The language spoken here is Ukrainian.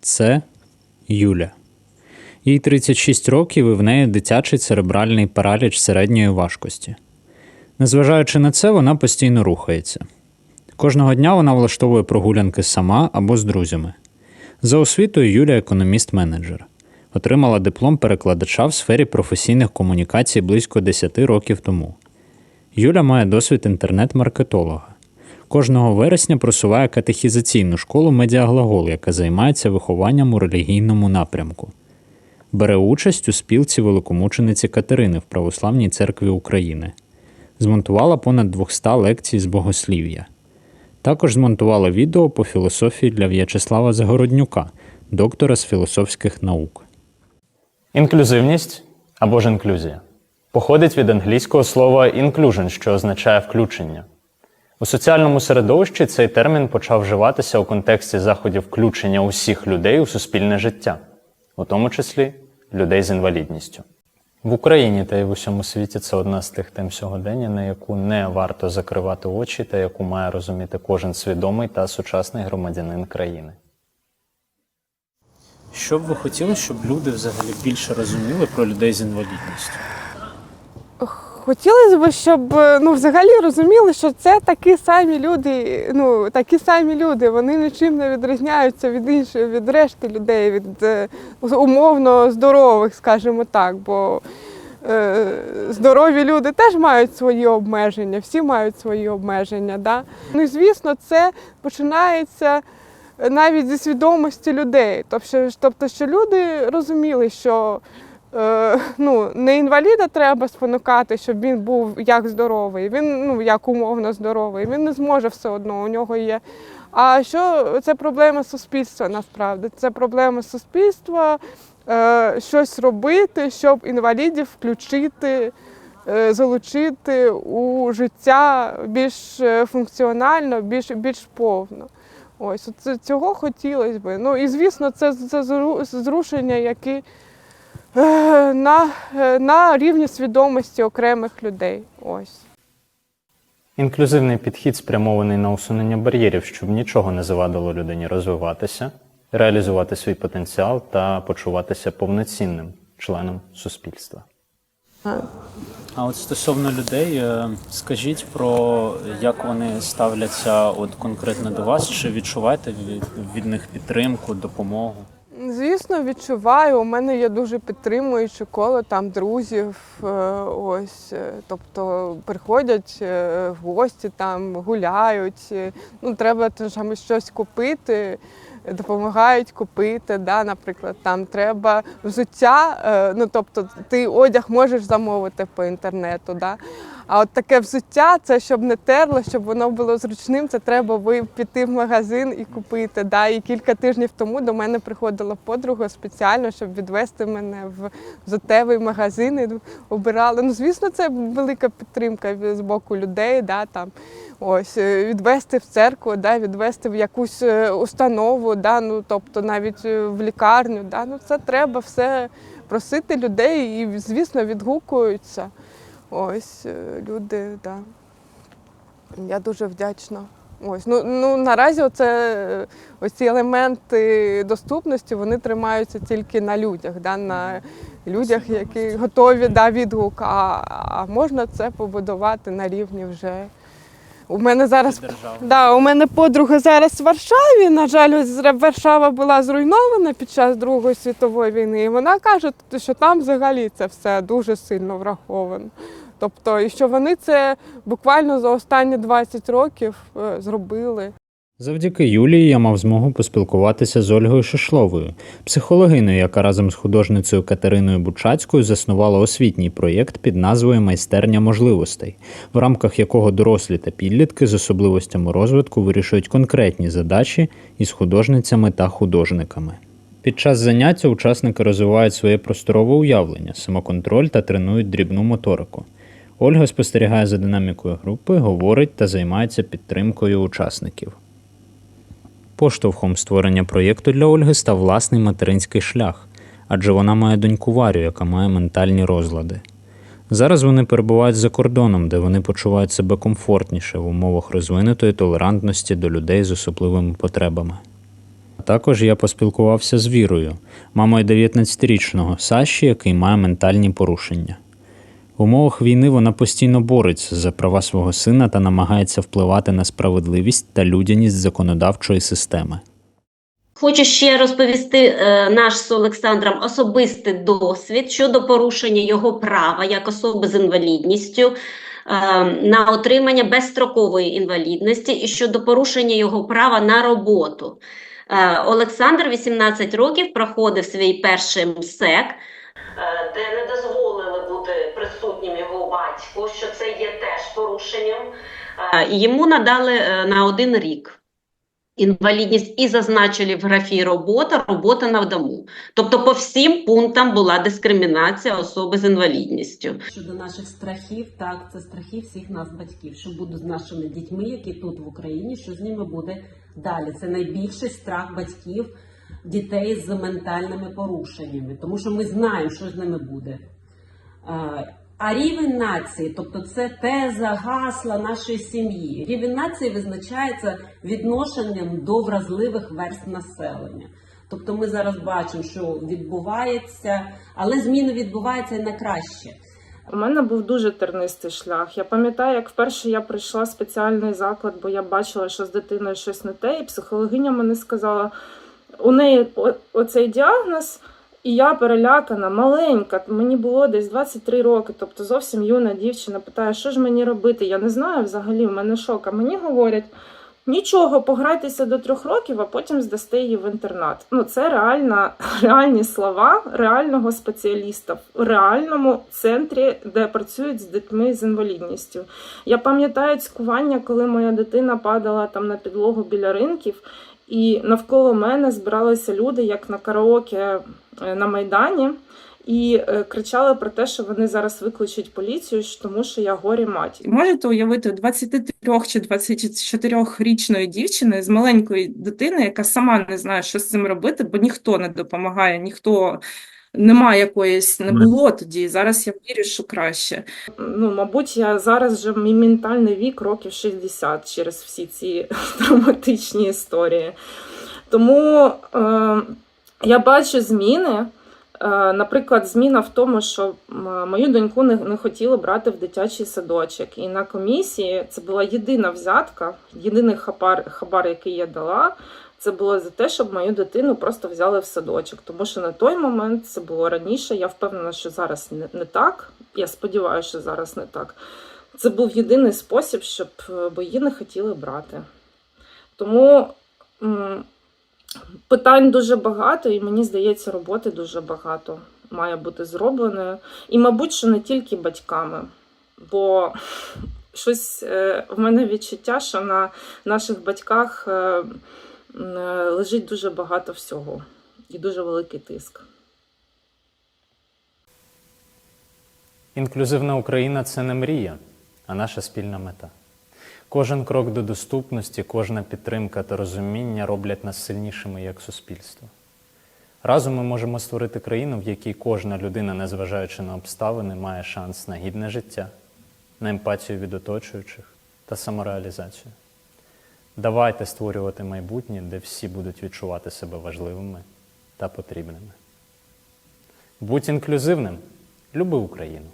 Це Юля. Їй 36 років і в неї дитячий церебральний параліч середньої важкості. Незважаючи на це, вона постійно рухається. Кожного дня вона влаштовує прогулянки сама або з друзями. За освітою Юля економіст-менеджер. Отримала диплом перекладача в сфері професійних комунікацій близько 10 років тому. Юля має досвід інтернет-маркетолога. Кожного вересня просуває катехізаційну школу Медіаглагол, яка займається вихованням у релігійному напрямку. Бере участь у спілці великомучениці Катерини в Православній церкві України. Змонтувала понад 200 лекцій з богослів'я. Також змонтувала відео по філософії для В'ячеслава Загороднюка, доктора з філософських наук. Інклюзивність або ж інклюзія походить від англійського слова inclusion, що означає включення. У соціальному середовищі цей термін почав вживатися у контексті заходів включення усіх людей у суспільне життя, у тому числі людей з інвалідністю. В Україні та й в усьому світі це одна з тих тем сьогодення, на яку не варто закривати очі та яку має розуміти кожен свідомий та сучасний громадянин країни. Що б ви хотіли, щоб люди взагалі більше розуміли про людей з інвалідністю? Хотілося б, щоб ну, взагалі розуміли, що це такі самі люди, ну, такі самі люди, вони нічим не відрізняються від інших, від решти людей, від е, умовно здорових, скажімо так. Бо е, здорові люди теж мають свої обмеження, всі мають свої обмеження. Да? Ну і звісно, це починається навіть зі свідомості людей. Тобто, тобто що люди розуміли, що е, ну, не інваліда треба спонукати, щоб він був як здоровий, він ну, як умовно здоровий, він не зможе все одно, у нього є. А що це проблема суспільства насправді? Це проблема суспільства е, щось робити, щоб інвалідів включити, е, залучити у життя більш е, функціонально, більш, більш повно. Ось це, цього хотілося б. Ну і звісно, це, це зрушення, які е, на, е, на рівні свідомості окремих людей. Ось. Інклюзивний підхід спрямований на усунення бар'єрів, щоб нічого не завадило людині розвиватися, реалізувати свій потенціал та почуватися повноцінним членом суспільства. А от стосовно людей, е, скажіть про як вони ставляться от конкретно до вас, чи відчуваєте від, від них підтримку, допомогу? Звісно, відчуваю. У мене є дуже підтримуюче коло там друзів. е, Ось, е, тобто приходять е, в гості, там гуляють. Ну, треба там щось купити, допомагають купити. Да, наприклад, там треба взуття. Ну, тобто, ти одяг можеш замовити по інтернету. Да? А от таке взуття, це щоб не терло, щоб воно було зручним, це треба ви піти в магазин і купити. Да? І кілька тижнів тому до мене приходила подруга спеціально, щоб відвести мене в взуттєвий магазин і обирали. Ну, звісно, це велика підтримка з боку людей. Да? Там, ось, е, відвести в церкву, да? відвести в якусь е, установу, да? ну, тобто навіть е, в лікарню. Да? Ну, це треба все просити людей і, звісно, відгукуються. Ось е, люди, да. Я дуже вдячна. Ось, ну, ну наразі оце, е, ось ці елементи доступності вони тримаються тільки на людях, да, на людях, які готові да, відгук. А, а можна це побудувати на рівні вже. У мене зараз Да, у мене подруга зараз в Варшаві. На жаль, Варшава була зруйнована під час Другої світової війни. І вона каже, що там взагалі це все дуже сильно враховано. Тобто, і що вони це буквально за останні 20 років е, зробили. Завдяки Юлії я мав змогу поспілкуватися з Ольгою Шишловою, психологиною, яка разом з художницею Катериною Бучацькою заснувала освітній проєкт під назвою Майстерня можливостей, в рамках якого дорослі та підлітки з особливостями розвитку вирішують конкретні задачі із художницями та художниками. Під час заняття учасники розвивають своє просторове уявлення, самоконтроль та тренують дрібну моторику. Ольга спостерігає за динамікою групи, говорить та займається підтримкою учасників. Поштовхом створення проєкту для Ольги став власний материнський шлях, адже вона має доньку Варю, яка має ментальні розлади. Зараз вони перебувають за кордоном, де вони почувають себе комфортніше в умовах розвинутої толерантності до людей з особливими потребами. А Також я поспілкувався з Вірою, мамою 19-річного Саші, який має ментальні порушення. В умовах війни вона постійно бореться за права свого сина та намагається впливати на справедливість та людяність законодавчої системи. Хочу ще розповісти е, наш з Олександром особистий досвід щодо порушення його права як особи з інвалідністю е, на отримання безстрокової інвалідності і щодо порушення його права на роботу. Е, Олександр 18 років проходив свій перший МСЕК, е, де не дозволили бути присутнім його батьку, що це є теж порушенням. Е, йому надали е, на один рік інвалідність і зазначили в графі робота, робота на дому. Тобто по всім пунктам була дискримінація особи з інвалідністю. Щодо наших страхів, так, це страхи всіх нас, батьків, що буде з нашими дітьми, які тут в Україні, що з ними буде далі. Це найбільший страх батьків дітей з ментальними порушеннями, тому що ми знаємо, що з ними буде. А рівень нації, тобто це теза, гасла нашої сім'ї. Рівень нації визначається відношенням до вразливих верст населення. Тобто ми зараз бачимо, що відбувається, але зміни відбуваються і на краще. У мене був дуже тернистий шлях. Я пам'ятаю, як вперше я прийшла в спеціальний заклад, бо я бачила, що з дитиною щось не те, і психологиня мені сказала, у неї оцей діагноз, і я перелякана, маленька. Мені було десь 23 роки, тобто зовсім юна дівчина питає, що ж мені робити? Я не знаю взагалі, в мене шок. А мені говорять. Нічого, пограйтеся до трьох років, а потім здасте її в інтернат. Ну, це реальна, реальні слова реального спеціаліста в реальному центрі, де працюють з дітьми з інвалідністю. Я пам'ятаю цькування, коли моя дитина падала там на підлогу біля ринків, і навколо мене збиралися люди, як на караоке е, на Майдані. І е, кричали про те, що вони зараз викличуть поліцію, тому що я горі мать. Можете уявити 23 чи 24-річної дівчини з маленької дитини, яка сама не знає, що з цим робити, бо ніхто не допомагає, ніхто немає якоїсь, не було тоді. Зараз я вірю, що краще. Ну, мабуть, я зараз вже мій ментальний вік років 60 через всі ці травматичні історії. Тому е, я бачу зміни. Е, Наприклад, зміна в тому, що мою доньку не, не хотіли брати в дитячий садочок. І на комісії це була єдина взятка, єдиний хабар, хабар, який я дала. Це було за те, щоб мою дитину просто взяли в садочок. Тому що на той момент це було раніше. Я впевнена, що зараз не, не так. Я сподіваюся, що зараз не так. Це був єдиний спосіб, щоб е, бо її не хотіли брати. Тому м, питань дуже багато, і мені здається, роботи дуже багато має бути зробленою. І, мабуть, що не тільки батьками. Бо щось е, в мене відчуття, що на наших батьках е, лежить дуже багато всього і дуже великий тиск. Інклюзивна Україна це не мрія, а наша спільна мета. Кожен крок до доступності, кожна підтримка та розуміння роблять нас сильнішими як суспільство. Разом ми можемо створити країну, в якій кожна людина, незважаючи на обставини, має шанс на гідне життя, на емпатію від оточуючих та самореалізацію. Давайте створювати майбутнє, де всі будуть відчувати себе важливими та потрібними. Будь інклюзивним, люби Україну.